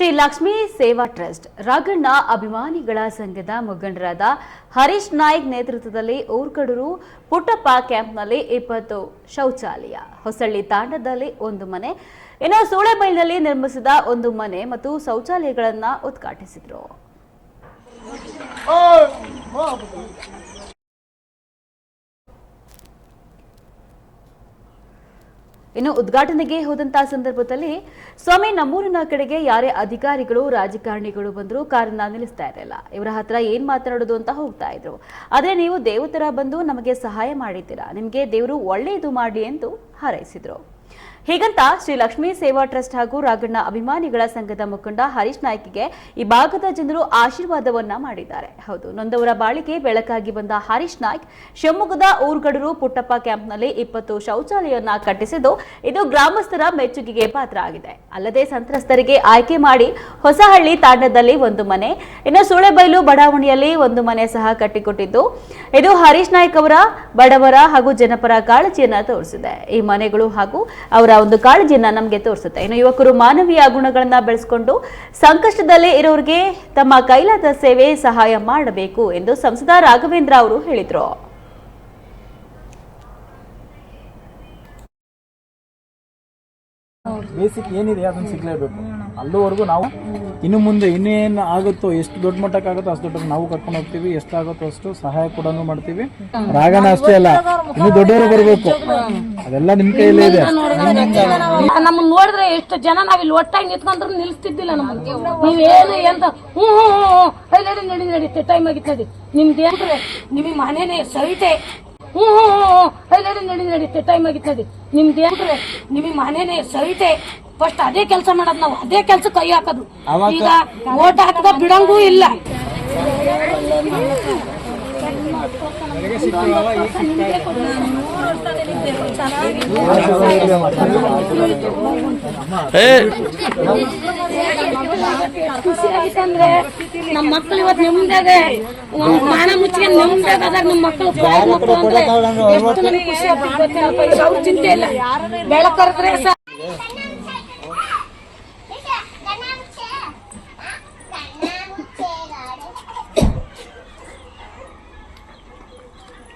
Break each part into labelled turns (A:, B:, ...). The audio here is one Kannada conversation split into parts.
A: ಶ್ರೀ ಲಕ್ಷ್ಮೀ ಸೇವಾ ಟ್ರಸ್ಟ್, ರಾಗಣ್ಣ ಅಭಿಮಾನಿಗಳ ಸಂಘದ ಮುಖಂಡರಾದ ಹರೀಶ್ ನಾಯ್ಕ್ ನೇತೃತ್ವದಲ್ಲಿ ಊರ್ಕಡೂರು ಪುಟ್ಟಪ್ಪ ಕ್ಯಾಂಪ್ನಲ್ಲಿ ಇಪ್ಪತ್ತು ಶೌಚಾಲಯ, ಹೊಸಳ್ಳಿ ತಾಂಡದಲ್ಲಿ ಒಂದು ಮನೆ, ಇನ್ನು ಸೂಳೆಬೈಲಿನಲ್ಲಿ ನಿರ್ಮಿಸಿದ ಒಂದು ಮನೆ ಮತ್ತು ಶೌಚಾಲಯಗಳನ್ನು ಉದ್ಘಾಟಿಸಿದರು. ಇನ್ನು ಉದ್ಘಾಟನೆಗೆ ಹೋದಂತಹ ಸಂದರ್ಭದಲ್ಲಿ ಸ್ವಾಮಿ ನಮ್ಮೂರಿನ ಕಡೆಗೆ ಯಾರೇ ಅಧಿಕಾರಿಗಳು, ರಾಜಕಾರಣಿಗಳು ಬಂದರೂ ಕಾರನ್ನ ನಿಲ್ಲಿಸ್ತಾ ಇರಲಿಲ್ಲ. ಇವರ ಹತ್ರ ಏನ್ ಮಾತನಾಡೋದು ಅಂತ ಹೋಗ್ತಾ ಇದ್ರು. ಆದ್ರೆ ನೀವು ದೇವತರ ಬಂದು ನಮಗೆ ಸಹಾಯ ಮಾಡಿದ್ದೀರಾ? ನಿಮಗೆ ದೇವರು ಒಳ್ಳೆಯದು ಮಾಡಿ ಎಂದು ಹಾರೈಸಿದ್ರು. ಹೀಗಂತ ಶ್ರೀ ಲಕ್ಷ್ಮೀ ಸೇವಾ ಟ್ರಸ್ಟ್ ಹಾಗೂ ರಾಗಣ್ಣ ಅಭಿಮಾನಿಗಳ ಸಂಘದ ಮುಖಂಡ ಹರೀಶ್ ನಾಯ್ಕಿಗೆ ಈ ಭಾಗದ ಜನರು ಆಶೀರ್ವಾದವನ್ನ ಮಾಡಿದ್ದಾರೆ. ಹೌದು, ನೊಂದವರ ಬಾಳಿಗೆ ಬೆಳಕಾಗಿ ಬಂದ ಹರೀಶ್ ನಾಯ್ಕ್ ಶಿವಮೊಗ್ಗದ ಊರ್ಗಡರು ಪುಟ್ಟಪ್ಪ ಕ್ಯಾಂಪ್ನಲ್ಲಿ ಇಪ್ಪತ್ತು ಶೌಚಾಲಯವನ್ನ ಕಟ್ಟಿಸಿದ್ದು ಇದು ಗ್ರಾಮಸ್ಥರ ಮೆಚ್ಚುಗೆಗೆ ಪಾತ್ರ ಆಗಿದೆ. ಅಲ್ಲದೆ ಸಂತ್ರಸ್ತರಿಗೆ ಆಯ್ಕೆ ಮಾಡಿ ಹೊಸಹಳ್ಳಿ ತಾಂಡದಲ್ಲಿ ಒಂದು ಮನೆ, ಇನ್ನು ಸೂಳೆಬೈಲು ಬಡಾವಣೆಯಲ್ಲಿ ಒಂದು ಮನೆ ಸಹ ಕಟ್ಟಿಕೊಟ್ಟಿದ್ದು. ಇದು ಹರೀಶ್ ನಾಯ್ಕ್ ಅವರ ಬಡವರ ಹಾಗೂ ಜನಪರ ಕಾಳಜಿಯನ್ನ ತೋರಿಸಿದೆ. ಈ ಮನೆಗಳು ಹಾಗೂ ಅವರ ಒಂದು ಕಾಳಜಿಯನ್ನ ನಮಗೆ ತೋರಿಸುತ್ತೆ. ಇನ್ನು ಯುವಕರು ಮಾನವೀಯ ಗುಣಗಳನ್ನ ಬೆಳೆಸಿಕೊಂಡು ಸಂಕಷ್ಟದಲ್ಲಿ ಇರೋರಿಗೆ ತಮ್ಮ ಕೈಲಾದ ಸೇವೆ ಸಹಾಯ ಮಾಡಬೇಕು ಎಂದು ಸಂಸದ ರಾಘವೇಂದ್ರ ಅವರು ಹೇಳಿದರು.
B: ಬೇಸಿಕ್ ಏನಿದೆ ಅದನ್ನು ಸಿಗ್ಲೇಬೇಕು. ಅಲ್ಲಿವರೆಗೂ ನಾವು ಇನ್ನು ಮುಂದೆ ಇನ್ನೇನು ಆಗುತ್ತೋ, ಎಷ್ಟು ದೊಡ್ಡ ಮಟ್ಟಕ್ಕೆ ಆಗುತ್ತೋ ಅಷ್ಟು ದೊಡ್ಡ ನಾವು ಕರ್ಕೊಂಡು ಹೋಗ್ತೀವಿ. ಎಷ್ಟಾಗುತ್ತೋ ಅಷ್ಟು ಸಹಾಯ ಕೂಡ ಮಾಡ್ತೀವಿ. ರಾಗನ ಅಷ್ಟೇ ಅಲ್ಲ, ಇನ್ನು ದೊಡ್ಡವರು ಬರಬೇಕು. ಅದೆಲ್ಲ ನಿಮ್ ಕೈಯಲ್ಲೇ ಇದೆ.
C: ನಮ್ಮನ್ನ ನೋಡಿದ್ರೆ ಎಷ್ಟು ಜನ ನಾವ್ ಇಲ್ಲಿ ಒಟ್ಟಾಗಿ ನಿಂತ್ಕೊಂಡ್ರು ನಿಲ್ಸ್ತಿದ್ದಿಲ್ಲ ನಮಗೆ ನೀವೇನು ಎಂತ ಹ್ಞೂ ಹ್ಞೂ ಹ್ಞೂ ನಡಿ ನಡಿ ಟೈಮ್ ಆಗಿತ್ತು, ನಡಿ. ನಿಮ್ದು ಏನ್ರೆ ನಿಮಗೆ ಮನೇನೆ ಸರಿತೆ ಹ್ಞೂ ಹ್ಞೂ ಹ್ಞೂ ನಡಿ ನಡಿ ಟೈಮ್ ಆಗಿತ್ತು, ನಡಿ. ನಿಮ್ದು ಏನ್ರೆ ನಿಮಗೆ ಮನೇನೆ ಸರಿತೆ ಫಸ್ಟ್ ಅದೇ ಕೆಲಸ ಮಾಡೋದು ನಾವು ಅದೇ ಕೆಲಸ ಕೈ ಹಾಕೋದು. ಈಗ ಓಟ್ ಹಾಕದ ಬಿಡಂಗೂ ಇಲ್ಲ. ಖುಷಿ ಆಗೈತಂದ್ರೆ ನಮ್ಮ ಮಕ್ಳು ಇವತ್ತು ನೆಮ್ಮದಾಗ ಮಾನ ಮುಚ್ಚಿಗೆ ನೆಮ್ಮದಾಗ ಅದಾಗ ನಮ್ಮ ಮಕ್ಕಳು ಮಕ್ಕಳು ಅಂದ್ರೆ ಎಷ್ಟು ನಮ್ಗೆ ಖುಷಿ ಆಗ್ತದೆ ಅವ್ರ ಚಿಂತೆ ಇಲ್ಲ. ಬೆಳಕರ್ದ್ರೆ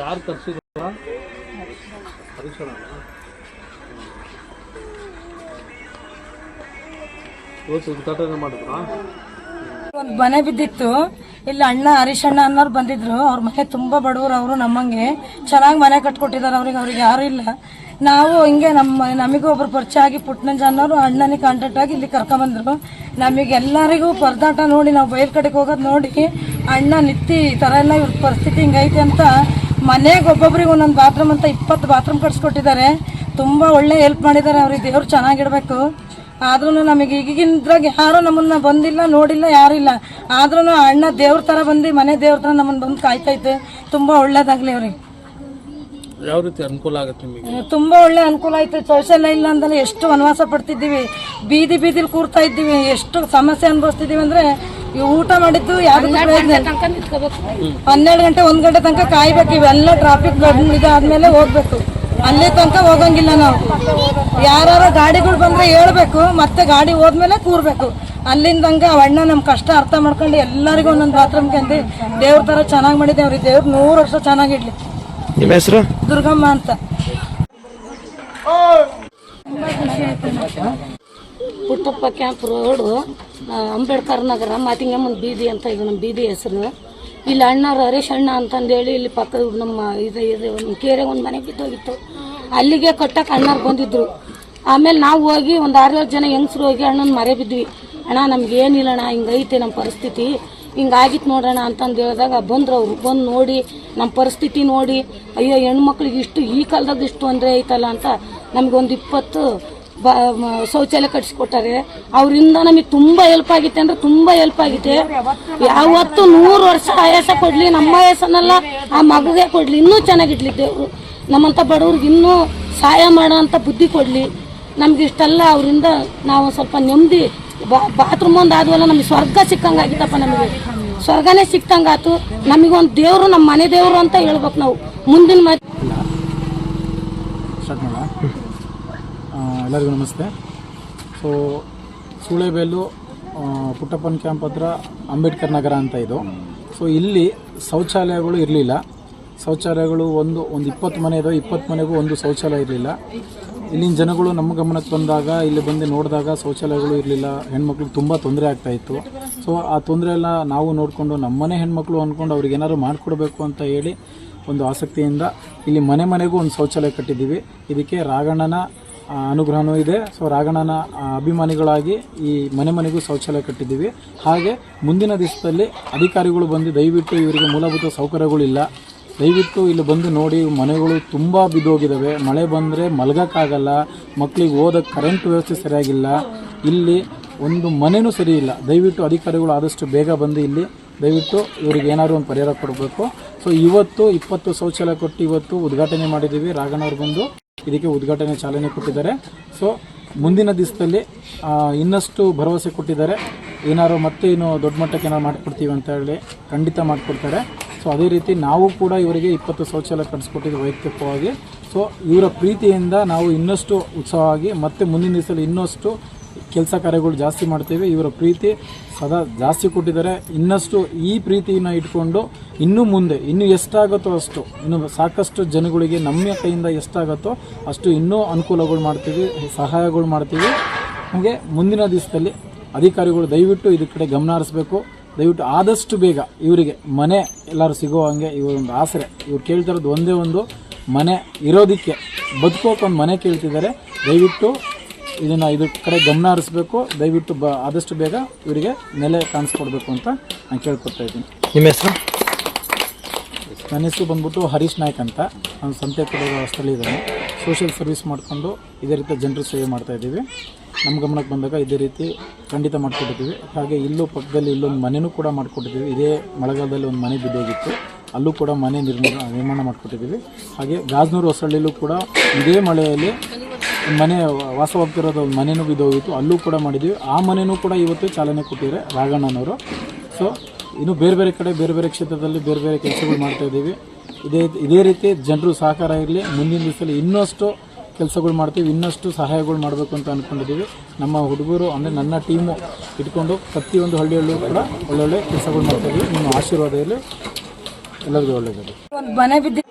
B: ಯಾರು ತರಿಸಿದ್ರ ಹರೀಶಣ ಇವತ್ತು ಉದ್ಘಾಟನೆ ಮಾಡಿದ್ರಾ?
D: ಒಂದು ಮನೆ ಬಿದ್ದಿತ್ತು. ಇಲ್ಲಿ, ಅಣ್ಣ ಹರೀಶಣ್ಣ ಅನ್ನೋರು ಬಂದಿದ್ರು. ಅವ್ರ ಮನೆ ತುಂಬಾ ಬಡವರು ಅವರು ನಮ್ಮಂಗೆ. ಚೆನ್ನಾಗಿ ಮನೆ ಕಟ್ಕೊಟ್ಟಿದ್ದಾರೆ ಅವ್ರಿಗೆ ಅವ್ರಿಗೆ ಯಾರು ಇಲ್ಲ. ನಾವು ಹಿಂಗೆ ನಮ್ಮ, ನಮಗೂ ಒಬ್ರು ಪರಿಚಯ ಆಗಿ ಪುಟ್ಟನಂಜ ಅನ್ನೋರು ಅಣ್ಣನಿಗೆ ಕಾಂಟ್ಯಾಕ್ಟ್ ಆಗಿ ಇಲ್ಲಿ ಕರ್ಕೊಂಬಂದ್ರು ನಮಗೆಲ್ಲರಿಗೂ ಪರದಾಟ ನೋಡಿ ನಾವು ಬಯಲು ಕಡೆಗೆ ಹೋಗೋದು ನೋಡಿ ಅಣ್ಣ ನಿತ್ತಿ ಈ ಥರ ಎಲ್ಲ ಇವ್ರ ಪರಿಸ್ಥಿತಿ ಹಿಂಗೈತೆ ಅಂತ ಮನೆಗೆ ಒಬ್ಬೊಬ್ರಿಗೆ ಒಂದೊಂದು ಬಾತ್ರೂಮ್ ಅಂತ ಇಪ್ಪತ್ತು ಬಾತ್ರೂಮ್ ಕಟ್ಸ್ಕೊಟ್ಟಿದ್ದಾರೆ. ತುಂಬ ಒಳ್ಳೆ ಹೆಲ್ಪ್ ಮಾಡಿದ್ದಾರೆ ಅವ್ರಿಗೆ ದೇವ್ರು ಚೆನ್ನಾಗಿಡಬೇಕು ಆದ್ರೂ ನಮಗೆ ಈಗಿದ್ರಾಗ ಯಾರು ನಮ್ಮನ್ನ ಬಂದಿಲ್ಲ ನೋಡಿಲ್ಲ ಯಾರು ಇಲ್ಲ. ಆದ್ರೂ ಅಣ್ಣ ದೇವ್ರ ಥರ ಬಂದು ಮನೆ ದೇವ್ರ ಥರ ನಮ್ಮನ್ನ ಬಂದು ಕಾಯ್ತೈತೆ. ತುಂಬಾ ಒಳ್ಳೇದಾಗ್ಲಿ ಅವ್ರಿಗೆ.
B: ಯಾವ ರೀತಿ ಅನುಕೂಲ ಆಗುತ್ತೆ ನಿಮಗೆ?
D: ತುಂಬಾ ಒಳ್ಳೆ ಅನುಕೂಲ ಆಯ್ತು. ಶೌಚಾಲಯ ಇಲ್ಲ ಅಂದ್ರೆ ಎಷ್ಟು ವನವಾಸ ಪಡ್ತಿದ್ದೀವಿ. ಬೀದಿ ಬೀದಿಲಿ ಕೂರ್ತಾ ಇದ್ದೀವಿ. ಎಷ್ಟು ಸಮಸ್ಯೆ ಅನುಭವಿಸ್ತಿದ್ದೀವಿ ಅಂದ್ರೆ ಈ ಊಟ ಮಾಡಿದ್ದು ಯಾರು. ಹನ್ನೆರಡು ಗಂಟೆ ಒಂದ್ ಗಂಟೆ ತನಕ ಕಾಯ್ಬೇಕು. ಇವೆಲ್ಲ ಟ್ರಾಫಿಕ್ ಇದಾದ್ಮೇಲೆ ಹೋಗ್ಬೇಕು. ಅಲ್ಲಿ ತನಕ ಹೋಗಂಗಿಲ್ಲ ನಾವು. ಯಾರು ಗಾಡಿಗಳು ಬಂದ್ರೆ ಹೇಳ್ಬೇಕು ಮತ್ತೆ ಗಾಡಿ ಹೋದ್ಮೇಲೆ ಕೂರ್ಬೇಕು. ಅಲ್ಲಿಂದ ಹಂಗ ಅಣ್ಣ ನಮ್ ಕಷ್ಟ ಅರ್ಥ ಮಾಡ್ಕೊಂಡು ಎಲ್ಲರಿಗೂ ಒಂದೊಂದು ಬಾತ್ರೂಮ್ ಕಂದಿ ದೇವ್ರ ತರ ಚೆನ್ನಾಗಿ ಮಾಡಿದ್ದೇವ್ರಿ ದೇವ್ರ ನೂರು ವರ್ಷ ಚೆನ್ನಾಗಿಡ್ಲಿ
B: ನಿಮ್ಮ ಹೆಸರು?
D: ದುರ್ಗಮ್ಮ ಅಂತ.
C: ಪುಟ್ಟಪ್ಪ ಕ್ಯಾಂಪ್ ರೋಡು ಅಂಬೇಡ್ಕರ್ ನಗರ, ಮಾತಿಂಗಮ್ಮನ ಬೀದಿ ಅಂತ ಇದು ನಮ್ಮ ಬೀದಿ ಹೆಸರು. ಇಲ್ಲಿ ಅಣ್ಣಾರು ಹರೀಶ್ ಅಣ್ಣ ಅಂತಂದೇಳಿ ಇಲ್ಲಿ ಪಕ್ಕದ ನಮ್ಮ ಇದು ಇದು ಒಂದು ಕೇರೆ ಒಂದು ಮನೆ ಬಿದ್ದೋಗಿತ್ತು. ಅಲ್ಲಿಗೆ ಕಟ್ಟಕ್ಕೆ ಅಣ್ಣವ್ರು ಬಂದಿದ್ರು. ಆಮೇಲೆ ನಾವು ಹೋಗಿ ಒಂದು ಆರೇಳು ಜನ ಹೆಂಗಸರು ಹೋಗಿ ಅಣ್ಣನ ಮರೆ ಬಿದ್ವಿ. ಅಣ್ಣ, ನಮ್ಗೆ ಏನಿಲ್ಲ ಅಣ್ಣ ಹಿಂಗೈತೆ ನಮ್ಮ ಪರಿಸ್ಥಿತಿ. ಹಿಂಗಾಗಿತ್ತು ನೋಡೋಣ ಅಂತಂದು ಹೇಳಿದಾಗ ಬಂದ್ರು ಅವರು. ಬಂದು ನೋಡಿ ನಮ್ಮ ಪರಿಸ್ಥಿತಿ ನೋಡಿ, ಅಯ್ಯೋ ಹೆಣ್ಮಕ್ಳಿಗೆ ಇಷ್ಟು ಈ ಕಾಲದಾಗ ಇಷ್ಟು ತೊಂದರೆ ಐತಲ್ಲ ಅಂತ ನಮಗೊಂದು ಇಪ್ಪತ್ತು ಬ ಶೌಚಾಲಯ ಕಟ್ಸಿಕೊಟ್ಟಾರೆ. ಅವರಿಂದ ನಮಗೆ ತುಂಬ ಹೆಲ್ಪ್ ಆಗಿತ್ತೆ ಅಂದ್ರೆ ತುಂಬ ಹೆಲ್ಪ್ ಆಗಿದೆ ಯಾವತ್ತು ನೂರು ವರ್ಷ ಆಯಾಸ ಕೊಡ್ಲಿ ನಮ್ಮ ಆಯಾಸನೆಲ್ಲ ಆ ಮಗುಗೆ ಕೊಡ್ಲಿ. ಇನ್ನೂ ಚೆನ್ನಾಗಿಡ್ಲಿ ದೇವರು ನಮ್ಮಂಥ ಬಡವ್ರಿಗೆ ಇನ್ನೂ ಸಹಾಯ ಮಾಡೋ ಅಂತ ಬುದ್ಧಿ ಕೊಡಲಿ. ನಮ್ಗೆ ಇಷ್ಟೆಲ್ಲ ಅವರಿಂದ ನಾವು ಸ್ವಲ್ಪ ನೆಮ್ಮದಿ ಬಾತ್ರೂಮ್ ಒಂದು ಆದ್ವಲ್ಲ ನಮಗೆ ಸ್ವರ್ಗ ಸಿಕ್ಕಂಗೆ ಆಗಿತ್ತಪ್ಪ ನಮಗೆ. ಸ್ವರ್ಗನೇ ಸಿಕ್ತಂಗಾತು ನಮಗೊಂದು ದೇವರು ನಮ್ಮ ಮನೆ ದೇವರು ಅಂತ ಹೇಳ್ಬೇಕು ನಾವು. ಮುಂದಿನ ಮ
B: ಸ್ಟಾರ್ಟ್ ಮಾಡೋಣ ಆ, ಎಲ್ಲರಿಗೂ ನಮಸ್ತೆ. ಸೊ ಸೂಳೆಬೇಲು ಪುಟ್ಟಪ್ಪನ ಕ್ಯಾಂಪ್ ಹತ್ರ ಅಂಬೇಡ್ಕರ್ ನಗರ ಅಂತ ಇದು. ಸೊ ಇಲ್ಲಿ ಶೌಚಾಲಯಗಳು ಇರಲಿಲ್ಲ. ಶೌಚಾಲಯಗಳು ಒಂದು ಒಂದು ಇಪ್ಪತ್ತು ಮನೆ ಇದಾವೆ. ಇಪ್ಪತ್ತು ಮನೆಗೂ ಒಂದು ಶೌಚಾಲಯ ಇರಲಿಲ್ಲ. ಇಲ್ಲಿನ ಜನಗಳು ನಮ್ಮ ಗಮನಕ್ಕೆ ಬಂದಾಗ, ಇಲ್ಲಿ ಬಂದು ನೋಡಿದಾಗ ಶೌಚಾಲಯಗಳು ಇರಲಿಲ್ಲ. ಹೆಣ್ಮಕ್ಳಿಗೆ ತುಂಬ ತೊಂದರೆ ಆಗ್ತಾ ಇತ್ತು. ಸೊ ಆ ತೊಂದರೆ ಎಲ್ಲ ನಾವು ನೋಡಿಕೊಂಡು ನಮ್ಮನೆ ಹೆಣ್ಮಕ್ಳು ಅಂದ್ಕೊಂಡು ಅವ್ರಿಗೆ ಏನಾದ್ರು ಮಾಡಿಕೊಡ್ಬೇಕು ಅಂತ ಹೇಳಿ ಒಂದು ಆಸಕ್ತಿಯಿಂದ ಇಲ್ಲಿ ಮನೆ ಮನೆಗೂ ಒಂದು ಶೌಚಾಲಯ ಕಟ್ಟಿದ್ದೀವಿ. ಇದಕ್ಕೆ ರಾಘಣ್ಣನ ಆ, ಅನುಗ್ರಹನೂ ಇದೆ. ಸೊ ರಾಘಣ್ಣನ ಅಭಿಮಾನಿಗಳಾಗಿ ಈ ಮನೆ ಮನೆಗೂ ಶೌಚಾಲಯ ಕಟ್ಟಿದ್ದೀವಿ. ಹಾಗೆ ಮುಂದಿನ ದಿವಸದಲ್ಲಿ ಅಧಿಕಾರಿಗಳು ಬಂದು ದಯವಿಟ್ಟು ಇವರಿಗೆ ಮೂಲಭೂತ ಸೌಕರ್ಯಗಳಿಲ್ಲ. ದಯವಿಟ್ಟು ಇಲ್ಲಿ ಬಂದು ನೋಡಿ ಮನೆಗಳು ತುಂಬ ಬಿದ್ದೋಗಿದ್ದಾವೆ. ಮಳೆ ಬಂದರೆ ಮಲಗೋಕ್ಕಾಗಲ್ಲ. ಮಕ್ಕಳಿಗೆ ಓದೋಕ್ಕೆ ಕರೆಂಟ್ ವ್ಯವಸ್ಥೆ ಸರಿಯಾಗಿಲ್ಲ. ಇಲ್ಲಿ ಒಂದು ಮನೆಯೂ ಸರಿ ಇಲ್ಲ ದಯವಿಟ್ಟು ಅಧಿಕಾರಿಗಳು ಆದಷ್ಟು ಬೇಗ ಬಂದು ಇಲ್ಲಿ ದಯವಿಟ್ಟು ಇವರಿಗೆ ಏನಾದರೂ ಒಂದು ಪರಿಹಾರ ಕೊಡಬೇಕು. ಸೊ ಇವತ್ತು ಇಪ್ಪತ್ತು ಶೌಚಾಲಯ ಕೊಟ್ಟು ಇವತ್ತು ಉದ್ಘಾಟನೆ ಮಾಡಿದ್ದೀವಿ. ರಾಘಣ್ಣವ್ರು ಬಂದು ಇದಕ್ಕೆ ಉದ್ಘಾಟನೆ ಚಾಲನೆ ಕೊಟ್ಟಿದ್ದಾರೆ. ಸೊ ಮುಂದಿನ ದಿವಸದಲ್ಲಿ ಇನ್ನಷ್ಟು ಭರವಸೆ ಕೊಟ್ಟಿದ್ದಾರೆ. ಏನಾದ್ರು ಮತ್ತೆ ಇನ್ನು ದೊಡ್ಡ ಮಟ್ಟಕ್ಕೆ ಏನಾರು ಮಾಡಿಕೊಡ್ತೀವಿ ಅಂತ ಹೇಳಿ ಖಂಡಿತ ಮಾಡಿಕೊಡ್ತಾರೆ. ಸೊ ಅದೇ ರೀತಿ ನಾವು ಕೂಡ ಇವರಿಗೆ ಇಪ್ಪತ್ತು ಶೌಚಾಲಯ ಕಟ್ಸ್ಕೊಟ್ಟಿದ್ದು ವೈಯಕ್ತಿಕವಾಗಿ. ಸೊ ಇವರ ಪ್ರೀತಿಯಿಂದ ನಾವು ಇನ್ನಷ್ಟು ಉತ್ಸಾಹವಾಗಿ ಮತ್ತೆ ಮುಂದಿನ ದಿವಸದಲ್ಲಿ ಇನ್ನಷ್ಟು ಕೆಲಸ ಕಾರ್ಯಗಳು ಜಾಸ್ತಿ ಮಾಡ್ತೀವಿ. ಇವರ ಪ್ರೀತಿ ಸದಾ ಜಾಸ್ತಿ ಕೊಟ್ಟಿದ್ದಾರೆ. ಇನ್ನಷ್ಟು ಈ ಪ್ರೀತಿಯನ್ನು ಇಟ್ಕೊಂಡು ಇನ್ನೂ ಮುಂದೆ, ಇನ್ನೂ ಎಷ್ಟಾಗುತ್ತೋ ಅಷ್ಟು, ಇನ್ನು ಸಾಕಷ್ಟು ಜನಗಳಿಗೆ ನಮ್ಮ ಕೈಯಿಂದ ಎಷ್ಟಾಗುತ್ತೋ ಅಷ್ಟು ಇನ್ನೂ ಅನುಕೂಲಗಳು ಮಾಡ್ತೀವಿ, ಸಹಾಯಗಳು ಮಾಡ್ತೀವಿ. ಹಾಗೆ ಮುಂದಿನ ದಿವಸದಲ್ಲಿ ಅಧಿಕಾರಿಗಳು ದಯವಿಟ್ಟು ಇದ್ರ ಕಡೆ ಗಮನ ಹರಿಸ್ಬೇಕು. ದಯವಿಟ್ಟು ಆದಷ್ಟು ಬೇಗ ಇವರಿಗೆ ಮನೆ ಎಲ್ಲರೂ ಸಿಗೋ ಹಾಗೆ ಇವರೊಂದು ಆಸರೆ. ಇವ್ರು ಕೇಳ್ತಿರೋದು ಒಂದೇ ಒಂದು ಮನೆ ಇರೋದಕ್ಕೆ ಬದುಕೋಕೆ ಒಂದು ಮನೆ ಕೇಳ್ತಿದ್ದಾರೆ. ದಯವಿಟ್ಟು ಇದನ್ನು ಇದ್ರ ಕಡೆ ಗಮನ ಹರಿಸ್ಬೇಕು. ದಯವಿಟ್ಟು ಬ ಆದಷ್ಟು ಬೇಗ ಇವರಿಗೆ ನೆಲೆ ಕಾಣಿಸ್ಕೊಡ್ಬೇಕು ಅಂತ ನಾನು ಕೇಳ್ಕೊಡ್ತಾ ಇದ್ದೀನಿ.
E: ನಿಮ್ಮ ಹೆಸರು?
B: ನನ್ನ ಹೆಸರು ಬಂದ್ಬಿಟ್ಟು ಹರೀಶ್ ನಾಯ್ಕ್ ಅಂತ. ನಾನು ಸಂತೆ ಕೂಡ ಸ್ಥಳ ಇದ್ದಾನೆ. ಸೋಷಿಯಲ್ ಸರ್ವಿಸ್ ಮಾಡಿಕೊಂಡು ಇದೇ ರೀತಿ ಜನರ ಸೇವೆ ಮಾಡ್ತಾ ಇದ್ದೀವಿ. ನಮ್ಮ ಗಮನಕ್ಕೆ ಬಂದಾಗ ಇದೇ ರೀತಿ ಖಂಡಿತ ಮಾಡಿಕೊಟ್ಟಿದ್ದೀವಿ. ಹಾಗೆ ಇಲ್ಲೂ ಪಕ್ಕದಲ್ಲಿ ಇಲ್ಲೊಂದು ಮನೆಯೂ ಕೂಡ ಮಾಡಿಕೊಟ್ಟಿದ್ದೀವಿ. ಇದೇ ಮಳೆಗಾಲದಲ್ಲಿ ಒಂದು ಮನೆ ಬಿದ್ದೋಗಿತ್ತು. ಅಲ್ಲೂ ಕೂಡ ಮನೆ ನಿರ್ಮಾಣ ನಿರ್ಮಾಣ ಮಾಡಿಕೊಟ್ಟಿದ್ದೀವಿ. ಹಾಗೆ ಗಾಜನೂರು ಹೊಸಳ್ಳಿಲೂ ಕೂಡ ಇದೇ ಮಳೆಯಲ್ಲಿ ಮನೆ ವಾಸವಾಗ್ತಿರೋದು ಒಂದು ಮನೆನೂ ಬಿದ್ದೋಗಿತ್ತು. ಅಲ್ಲೂ ಕೂಡ ಮಾಡಿದ್ದೀವಿ. ಆ ಮನೆಯೂ ಕೂಡ ಇವತ್ತು ಚಾಲನೆ ಕೊಟ್ಟಿದ್ದಾರೆ ರಾಘಣ್ಣನವರು. ಸೊ ಇನ್ನು ಬೇರೆ ಬೇರೆ ಕಡೆ ಬೇರೆ ಬೇರೆ ಕ್ಷೇತ್ರದಲ್ಲಿ ಬೇರೆ ಬೇರೆ ಕೆಲಸಗಳು ಮಾಡ್ತಾ ಇದ್ದೀವಿ. ಇದೇ ಇದೇ ರೀತಿ ಜನರು ಸಹಕಾರ ಇರಲಿ ಮುಂದಿನ ದಿವಸದಲ್ಲಿ ಇನ್ನಷ್ಟು ಕೆಲಸಗಳು ಮಾಡ್ತೀವಿ ಇನ್ನಷ್ಟು ಸಹಾಯಗಳು ಮಾಡಬೇಕು ಅಂತ ಅಂದ್ಕೊಂಡಿದ್ದೀವಿ ನಮ್ಮ ಹುಡುಗರು ಅಂದರೆ ನನ್ನ ಟೀಮು ಇಟ್ಕೊಂಡು ಪ್ರತಿಯೊಂದು ಹಳ್ಳಿಯಲ್ಲೂ ಕೂಡ ಒಳ್ಳೊಳ್ಳೆ ಕೆಲಸಗಳು ಮಾಡ್ತಾ ಇದ್ದೀವಿ. ನಿಮ್ಮ ಆಶೀರ್ವಾದ ಇರಲಿ. ಎಲ್ಲರಿಗೂ ಒಳ್ಳೆಯದು
D: ಒಂದು ಮನೆ ಬಿದ್ದಿ